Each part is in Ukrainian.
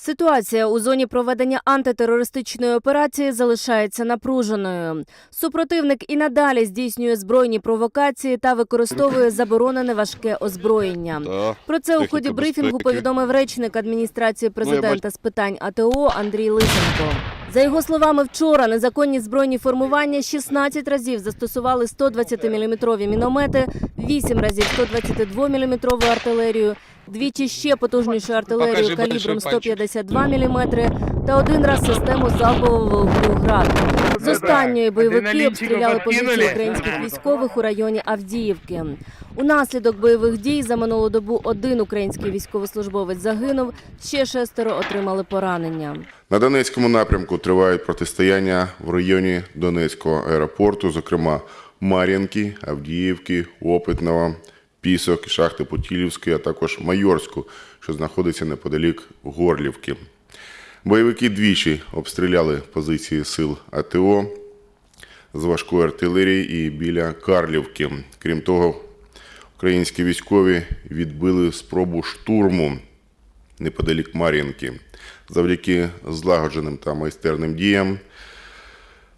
Ситуація у зоні проведення антитерористичної операції залишається напруженою. Супротивник і надалі здійснює збройні провокації та використовує заборонене важке озброєння. Про це у ході брифінгу повідомив речник адміністрації Ну, президента з питань АТО Андрій Лисенко. За його словами, вчора незаконні збройні формування 16 разів застосували 120-мм міномети, 8 разів 122-мм артилерію, двічі ще потужнішу артилерію калібром большой пальчик. 152 мм та один раз систему залпового вогню «Град». З останньої бойовики обстріляли позиції українських військових у районі Авдіївки. Унаслідок бойових дій за минулу добу один український військовослужбовець загинув, ще шестеро отримали поранення. На Донецькому напрямку тривають протистояння в районі Донецького аеропорту, зокрема Мар'їнки, Авдіївки, Опитного, Пісок, шахти Путілівської, а також Майорську, що знаходиться неподалік Горлівки. Бойовики двічі обстріляли позиції сил АТО з важкої артилерії і біля Карлівки. Крім того, українські військові відбили спробу штурму неподалік Мар'їнки. Завдяки злагодженим та майстерним діям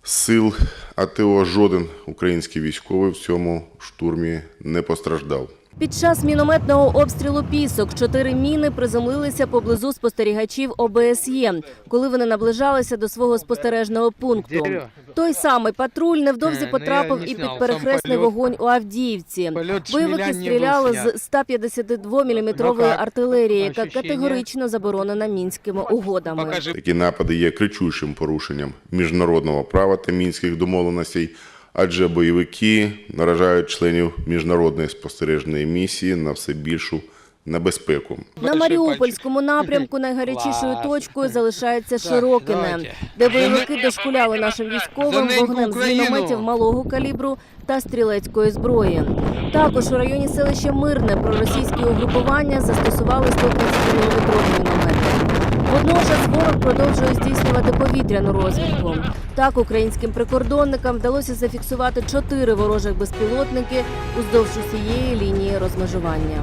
сил АТО жоден український військовий в цьому штурмі не постраждав. Під час мінометного обстрілу пісок чотири міни приземлилися поблизу спостерігачів ОБСЄ, коли вони наближалися до свого спостережного пункту. Той самий патруль невдовзі Е, ну, потрапив і під перехресний вогонь у Авдіївці. Бойовики стріляли з 152 мм Ну, артилерії, яка категорично заборонена мінськими угодами. Такі напади є кричущим порушенням міжнародного права та мінських домовленостей, адже бойовики наражають членів міжнародної спостережної місії на все більшу небезпеку. На Маріупольському напрямку найгарячішою точкою залишається Широкине, де бойовики дошкуляли нашим військовим вогнем з мінометів малого калібру та стрілецької зброї. Також у районі селища Мирне проросійські угрупування застосували 130-мм міномети. Водночас ворог продовжує здійснювати повітряну розвідку. Так українським прикордонникам вдалося зафіксувати чотири ворожих безпілотники уздовж усієї лінії розмежування.